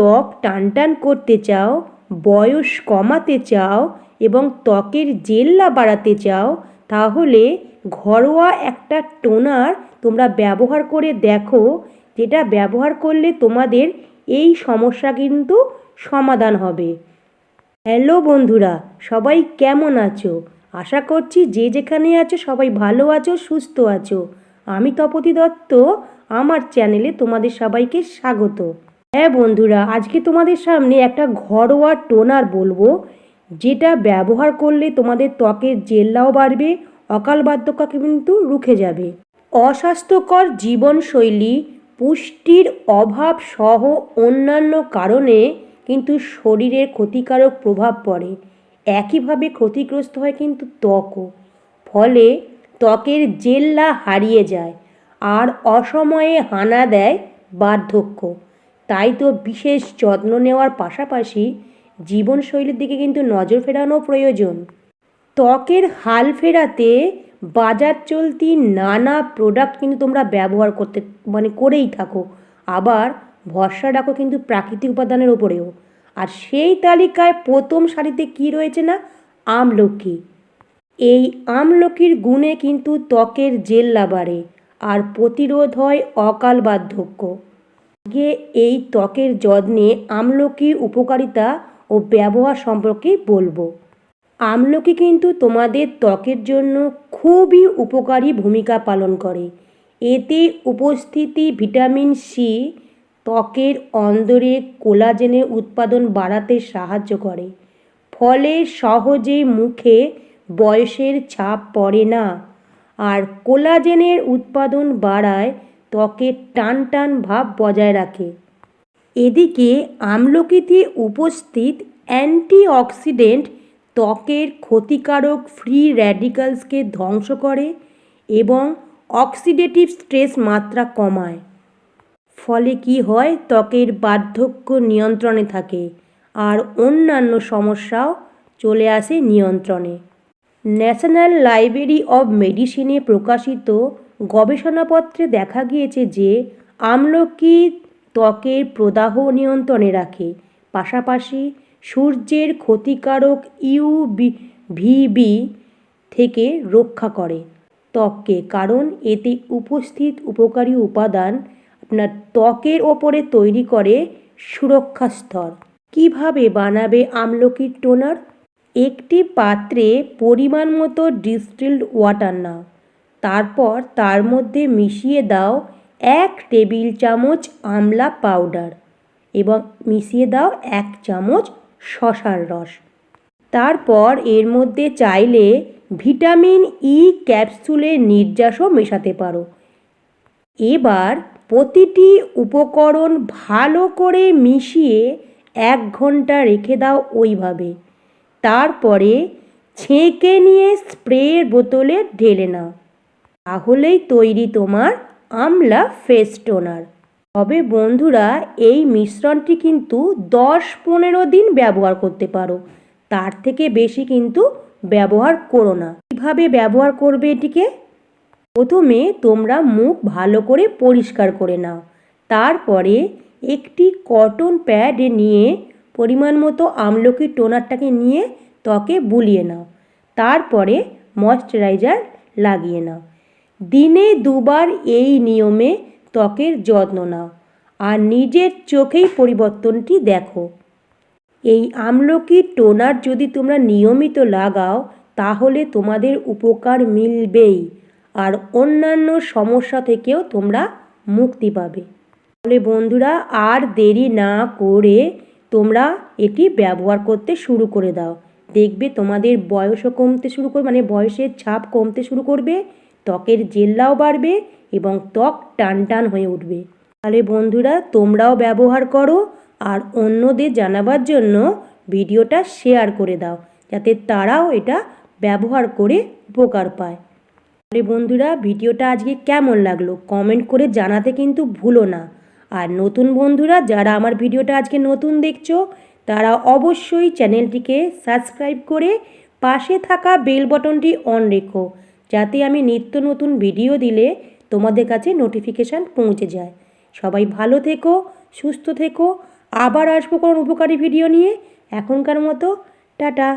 ত্বক টানটান করতে চাও, বয়স কমাতে চাও এবং ত্বকের জেল্লা বাড়াতে চাও, তাহলে ঘরোয়া একটা টোনার তোমরা ব্যবহার করে দেখো, যেটা ব্যবহার করলে তোমাদের এই সমস্যা কিন্তু সমাধান হবে। হ্যালো বন্ধুরা, সবাই কেমন আছো? আশা করছি যে যেখানে আছো সবাই ভালো আছো, সুস্থ আছো। আমি তপতি দত্ত, আমার চ্যানেলে তোমাদের সবাইকে স্বাগত। হ্যাঁ বন্ধুরা, আজকে তোমাদের সামনে একটা ঘরোয়া টোনার বলব, যেটা ব্যবহার করলে তোমাদের ত্বকের জেল্লাও বাড়বে, অকাল বার্ধক্য কিন্তু রুখে যাবে। অস্বাস্থ্যকর জীবনশৈলী, পুষ্টির অভাব সহ অন্যান্য কারণে কিন্তু শরীরের ক্ষতিকারক প্রভাব পড়ে। একইভাবে ক্ষতিগ্রস্ত হয় কিন্তু ত্বকও। ফলে ত্বকের জেল্লা হারিয়ে যায় আর অসময়ে হানা দেয় বার্ধক্য। তাই তো বিশেষ যত্ন নেওয়ার পাশাপাশি জীবনশৈলীর দিকে কিন্তু নজর ফেরানো প্রয়োজন। ত্বকের হাল ফেরাতে বাজার চলতি নানা প্রোডাক্ট কিন্তু তোমরা ব্যবহার করতে মানে করেই থাকো। আবার ভরসা রাখো কিন্তু প্রাকৃতিক উপাদানের ওপরেও আর সেই তালিকায় প্রথম সারিতে কি রয়েছে না? আমলকি। এই আমলকির গুণে কিন্তু ত্বকের জেল্লা বাড়ে, আর প্রতিরোধ হয় অকাল বার্ধক্য। আগে এই ত্বকের যত্নে আমলকির উপকারিতা ও ব্যবহার সম্পর্কে বলব। আমলকি কিন্তু তোমাদের ত্বকের জন্য খুবই উপকারী ভূমিকা পালন করে। এতে উপস্থিতি ভিটামিন সি ত্বকের অন্দরে কোলাজেনের উৎপাদন বাড়াতে সাহায্য করে। ফলে সহজে মুখে বয়সের ছাপ পড়ে না। আর কোলাজেনের উৎপাদন বাড়ায় ত্বকের টান টান ভাব বজায় রাখে। এদিকে আমলকিতে উপস্থিত অ্যান্টিঅক্সিডেন্ট ত্বকের ক্ষতিকারক ফ্রি র্যাডিক্যালসকে ধ্বংস করে এবং অক্সিডেটিভ স্ট্রেস মাত্রা কমায়। ফলে কি হয়? ত্বকের বার্ধক্য নিয়ন্ত্রণে থাকে আর অন্যান্য সমস্যাও চলে আসে নিয়ন্ত্রণে। ন্যাশনাল লাইব্রেরি অব মেডিসিনে প্রকাশিত গবেষণাপত্রে দেখা গিয়েছে যে আমলকি ত্বকের প্রদাহ নিয়ন্ত্রণে রাখে। পাশাপাশি সূর্যের ক্ষতিকারক ইউবি ভিবি থেকে রক্ষা করে ত্বককে, কারণ এতে উপস্থিত উপকারী উপাদান আপনার ত্বকের ওপরে তৈরি করে সুরক্ষা স্তর। কীভাবে বানাবে আমলকির টোনার? একটি পাত্রে পরিমাণ মতো ডিস্টিল্ড ওয়াটার নাও। তারপর তার মধ্যে মিশিয়ে দাও এক টেবিল চামচ আমলা পাউডার এবং মিশিয়ে দাও এক চামচ শশার রস। তারপর এর মধ্যে চাইলে ভিটামিন ই ক্যাপসুলের নির্যাসও মেশাতে পারো। এবার প্রতিটি উপকরণ ভালো করে মিশিয়ে এক ঘণ্টা রেখে দাও ওইভাবে। তারপরে ছেঁকে নিয়ে স্প্রের বোতলে ঢেলে নাও। তাহলেই তৈরি তোমার আমলা ফেস টোনার তবে বন্ধুরা, এই মিশ্রণটি কিন্তু দশ পনেরো দিন ব্যবহার করতে পারো। তার থেকে বেশি কিন্তু ব্যবহার করো না। কীভাবে ব্যবহার করবে এটিকে? প্রথমে তোমরা মুখ ভালো করে পরিষ্কার করে নাও। তারপরে একটি কটন প্যাড নিয়ে পরিমাণ মতো আমলকি টোনারটাকে নিয়ে ত্বকে বুলিয়ে নাও। তারপরে ময়শ্চারাইজার লাগিয়ে নাও। দিনে দুবার এই নিয়মে ত্বকের যত্ন নাও, আর নিজের চোখেই পরিবর্তনটি দেখো। এই আমলকি টোনার যদি তোমরা নিয়মিত লাগাও, তাহলে তোমাদের উপকার মিলবেই, আর অন্যান্য সমস্যা থেকেও তোমরা মুক্তি পাবে। তাহলে বন্ধুরা, আর দেরি না করে তোমরা এটি ব্যবহার করতে শুরু করে দাও। দেখবে তোমাদের বয়সও কমতে শুরু করবে মানে বয়সের ছাপ কমতে শুরু করবে ত্বকের জেল্লাও বাড়বে এবং ত্বক টান টান হয়ে উঠবে। তাহলে বন্ধুরা, তোমরাও ব্যবহার করো আর অন্যদের জানাবার জন্য ভিডিওটা শেয়ার করে দাও, যাতে তারাও এটা ব্যবহার করে উপকার পায়। তাহলে বন্ধুরা, ভিডিওটা আজকে কেমন লাগল? কমেন্ট করে জানাতে কিন্তু ভুলো না। আর নতুন বন্ধুরা, যারা আমার ভিডিওটা আজকে নতুন দেখছ, তারা অবশ্যই চ্যানেলটিকে সাবস্ক্রাইব করে পাশে থাকা বেল বটনটি অন রেখো। যাতে আমি নিত্য নতুন ভিডিও দিলে তোমাদের কাছে নোটিফিকেশান পৌঁছে যায়। সবাই ভালো থেকো, সুস্থ থেকো। আবার আসব কোনো উপকারী ভিডিও নিয়ে। এখনকার মতো, টাটা।